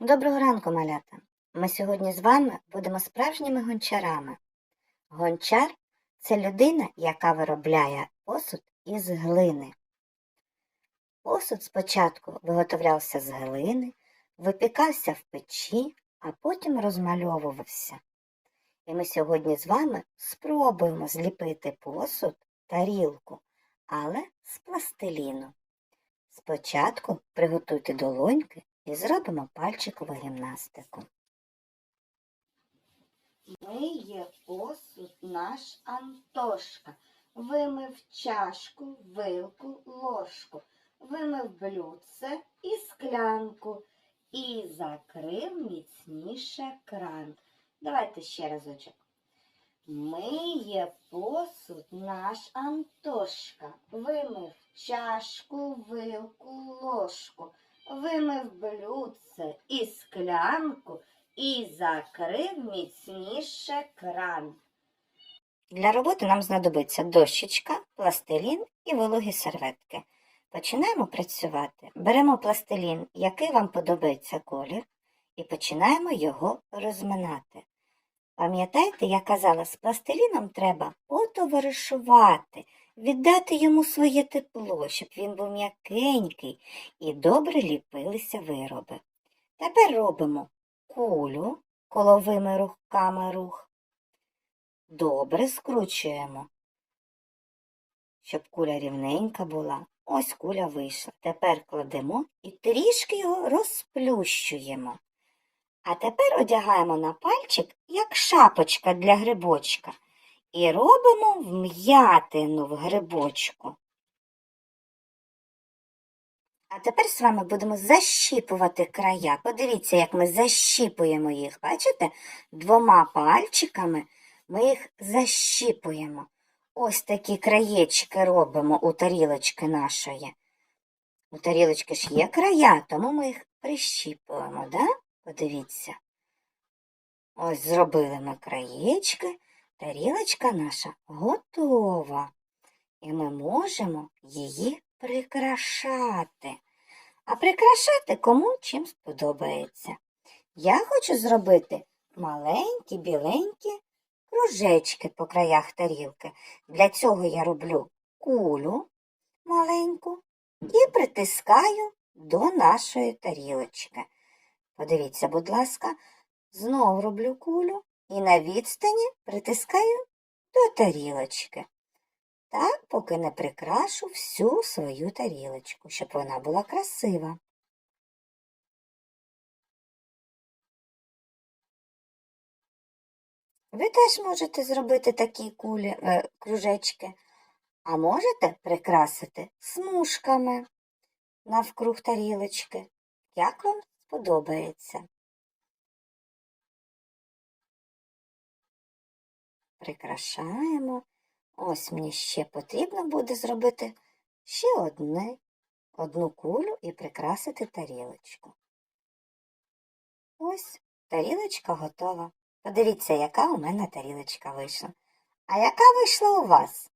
Доброго ранку, малята! Ми сьогодні з вами будемо справжніми гончарами. Гончар це людина, яка виробляє посуд із глини. Посуд спочатку виготовлявся з глини, випікався в печі, а потім розмальовувався. І ми сьогодні з вами спробуємо зліпити посуд, тарілку, але з пластиліну. Спочатку приготуйте долоньки і зробимо пальчикову гімнастику. Миє посуд наш Антошка, вимив чашку, вилку, ложку, вимив блюдце і склянку і закрив міцніше кран. Давайте ще разочок. Миє посуд наш Антошка, вимив чашку, вилку, ложку, вимив блюдце і склянку і закрив міцніше кран. Для роботи нам знадобиться дощечка, пластилін і вологі серветки. Починаємо працювати. Беремо пластилін, який вам подобається колір, і починаємо його розминати. Пам'ятаєте, я казала, з пластиліном треба потоваришувати, віддати йому своє тепло, щоб він був м'якенький і добре ліпилися вироби. Тепер робимо кулю коловими рухами рух. Добре скручуємо, щоб куля рівненька була. Ось куля вийшла. Тепер кладемо і трішки його розплющуємо. А тепер одягаємо на пальчик, як шапочка для грибочка, і робимо вм'ятину в грибочку. А тепер з вами будемо защіпувати края. Подивіться, як ми защіпуємо їх. Бачите? Двома пальчиками ми їх защіпуємо. Ось такі краєчки робимо у тарілочки нашої. У тарілочки ж є края, тому ми їх прищіпуємо, да? Подивіться. Ось зробили ми краєчки, тарілочка наша готова. І ми можемо її прикрашати. А прикрашати кому чим сподобається. Я хочу зробити маленькі біленькі кружечки по краях тарілки. Для цього я роблю кулю маленьку і притискаю до нашої тарілочки. Подивіться, будь ласка, знов роблю кулю і на відстані притискаю до тарілочки. Так, поки не прикрашу всю свою тарілочку, щоб вона була красива. Ви теж можете зробити такі кулі, е, кружечки, а можете прикрасити смужками навкруг тарілочки, як вам сподобається. Прикрашаємо. Ось мені ще потрібно буде зробити ще одне, одну кулю і прикрасити тарілочку. Ось тарілочка готова. Подивіться, яка у мене тарілочка вийшла. А яка вийшла у вас?